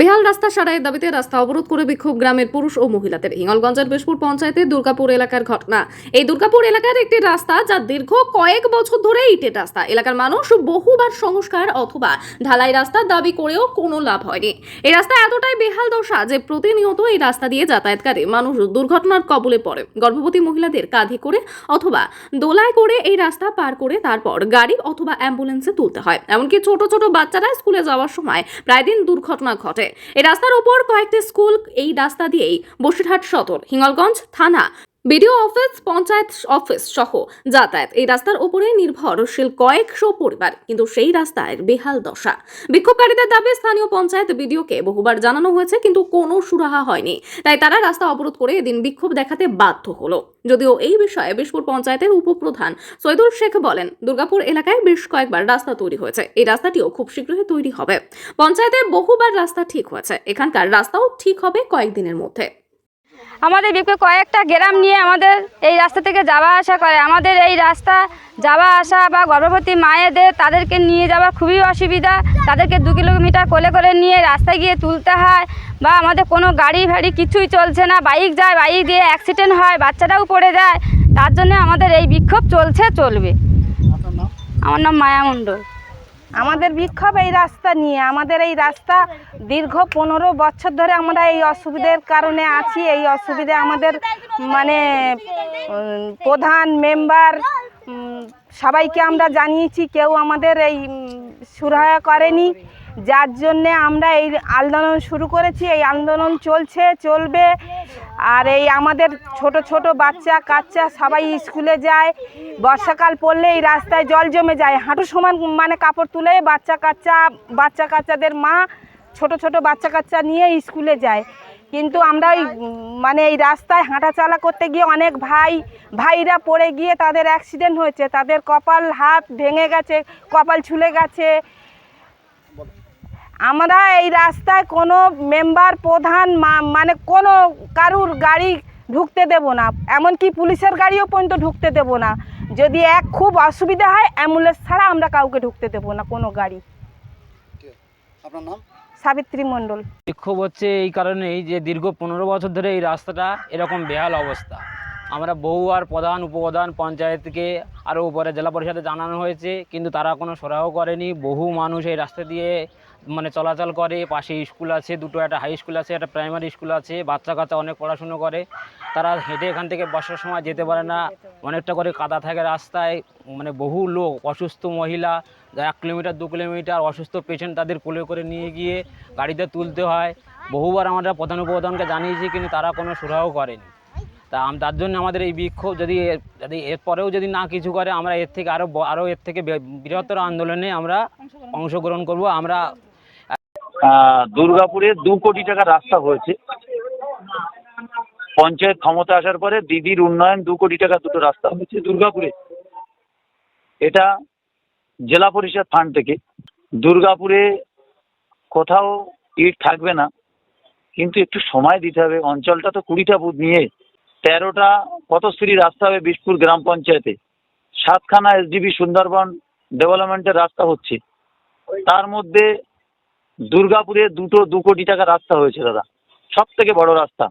বেহাল রাস্তা সারাইয়ের দাবিতে রাস্তা অবরোধ করে বিক্ষোভ গ্রামের পুরুষ ও মহিলাদের। হিঙ্গলগঞ্জের বেশপুর পঞ্চায়েতের দুর্গাপুর এলাকার ঘটনা। এই দুর্গাপুর এলাকার একটি রাস্তা যা দীর্ঘ কয়েক বছর ধরে ইটের রাস্তা। এলাকার মানুষ বহুবার সংস্কার অথবা ঢালাই রাস্তার দাবি করেও কোনো লাভ হয়নি। এই রাস্তা এতটাই বেহাল দশা যে প্রতিনিয়ত এই রাস্তা দিয়ে যাতায়াতকারী মানুষ দুর্ঘটনার কবলে পড়ে। গর্ভবতী মহিলাদের কাঁধে করে অথবা দোলায় করে এই রাস্তা পার করে তারপর গাড়ি অথবা অ্যাম্বুলেন্সে তুলতে হয়। এমনকি ছোট ছোট বাচ্চারা স্কুলে যাওয়ার সময় প্রায় দিন দুর্ঘটনা ঘটে। এই রাস্তার ওপর কয়েকটি স্কুল এই রাস্তা দিয়েই বসিরহাট সদর হিঙ্গলগঞ্জ থানা। বিডিও অফিস, পঞ্চায়েত অফিস সহ যাতায়াত। এই রাস্তার উপরে নির্ভরশীল কয়েকশো পরিবার, কিন্তু সেই রাস্তায় বেহাল দশা। বিক্ষোভকারীদের দাবি, স্থানীয় পঞ্চায়েত বিডিওকে বহুবার জানানো হয়েছে, কিন্তু কোনো সুরাহা হয়নি। তাই তারা রাস্তা অবরোধ করে এদিন বিক্ষোভ দেখাতে বাধ্য হলো। যদিও এই বিষয়ে বিশপুর পঞ্চায়েতের উপপ্রধান সৈদুল শেখ বলেন, দুর্গাপুর এলাকায় বেশ কয়েকবার রাস্তা তৈরি হয়েছে। এই রাস্তাটিও খুব শীঘ্রই তৈরি হবে। পঞ্চায়েতে বহুবার রাস্তা ঠিক হয়েছে। এখানকার রাস্তাও ঠিক হবে কয়েকদিনের মধ্যে। আমাদের বিক্ষোভ কয়েকটা গ্রাম নিয়ে আমাদের এই রাস্তা থেকে যাওয়া আসা করে। আমাদের এই রাস্তা যাওয়া আসা বা গর্ভবতী মায়েদের তাদেরকে নিয়ে যাওয়া খুবই অসুবিধা। তাদেরকে দু কিলোমিটার কোলে করে নিয়ে রাস্তায় গিয়ে তুলতে হয় বা আমাদের কোনো গাড়ি ফাড়ি কিছুই চলছে না। বাইক যায় বাইক দিয়ে অ্যাক্সিডেন্ট হয় বাচ্চাটাও পড়ে যায়। তার জন্য আমাদের এই বিক্ষোভ চলছে চলবে। আমার নাম মায়া মণ্ডল। আমাদের বিক্ষোভ এই রাস্তা নিয়ে। আমাদের এই রাস্তা দীর্ঘ পনেরো বছর ধরে আমরা এই অসুবিধার কারণে আছি। এই অসুবিধে আমাদের মানে প্রধান মেম্বার সবাইকে আমরা জানিয়েছি, কেউ আমাদের এই সুরাহা করেনি। যার জন্যে আমরা এই আন্দোলন শুরু করেছি। এই আন্দোলন চলছে, চলবে। আর এই আমাদের ছোট ছোট বাচ্চা, কাচ্চা সবাই স্কুলে যায়। বর্ষাকাল পড়লে এই রাস্তায় জল জমে যায়। হাঁটু সমান মানে কাপড় তুলে বাচ্চা কাচ্চা, বাচ্চা কাচ্চাদের মা ছোট ছোট বাচ্চা কাচ্চা নিয়ে স্কুলে যায়। কিন্তু আমরা ওই মানে এই রাস্তায় হাঁটা চালা করতে গিয়ে অনেক ভাই, ভাইরা পড়ে গিয়ে তাদের অ্যাক্সিডেন্ট হয়েছে। তাদের কপাল, হাত ভেঙে গেছে, কপাল ছুলে গেছে। আমরা এই রাস্তায় কোনো মেম্বার প্রধান মা- মানে কোনো কারুর গাড়ি ঢুকতে দেব না। এমনকি পুলিশের গাড়িও পর্যন্ত ঢুকতে দেব না। যদি এক খুব অসুবিধা হয় অ্যাম্বুলেন্স ছাড়া আমরা কাউকে ঢুকতে দেব না কোনো গাড়ি। আপনার নাম? সাবিত্রী মণ্ডল। বিক্ষোভ হচ্ছে এই কারণেই যে দীর্ঘ পনেরো বছর ধরে এই রাস্তাটা এরকম বেহাল অবস্থা। আমরা বহুবার প্রধান উপপ্রধান পঞ্চায়েতকে আরও উপরে জেলা পরিষদে জানানো হয়েছে কিন্তু তারা কোনো সরাহ করেনি। বহু মানুষ এই রাস্তা দিয়ে মানে চলাচল করে, পাশে স্কুল আছে, দুটো একটা হাই স্কুল আছে, একটা প্রাইমারি স্কুল আছে বাচ্চা কাচ্চা অনেক পড়াশুনো করে। তারা হেঁটে এখান থেকে বর্ষার সময় যেতে পারে না। অনেকটা করে কাদা থাকে রাস্তায় মানে বহু লোক, অসুস্থ মহিলা, এক কিলোমিটার, দু কিলোমিটার অসুস্থ পেশেন্ট তাদের কোলে করে নিয়ে গিয়ে গাড়িতে তুলতে হয়। বহুবার আমরা প্রধান উপপ্রধানকে জানিয়েছি, কিন্তু তারা কোনো সুরাহ করেনি। তা তার জন্য আমাদের এই বিক্ষোভ যদি যদি এরপরেও যদি না কিছু করে, আমরা এর থেকে আরও আরও এর থেকে বৃহত্তর আন্দোলনে আমরা অংশগ্রহণ করব। আমরা দুর্গাপুরে দু কোটি টাকা রাস্তা হয়েছে। পঞ্চায়েত ক্ষমতা আসার পরে দিদির উন্নয়ন দু কোটি টাকা দুটো রাস্তা হয়েছে দুর্গাপুরে। এটা জেলা পরিষদ ফান্ড থেকে। দুর্গাপুরে কোথাও ইট থাকবে না, কিন্তু একটু সময় দিতে হবে। অঞ্চলটা তো কুড়িটা বুথ নিয়ে। তেরোটা পথশ্রী রাস্তা হবে বিশপুর গ্রাম পঞ্চায়েতে। সাতখানা এসডিবি সুন্দরবন ডেভেলপমেন্টের রাস্তা হচ্ছে। তার মধ্যে দুর্গাপুরে দুটো দু কোটি টাকার রাস্তা হয়েছে দাদা। সব থেকে বড় রাস্তা।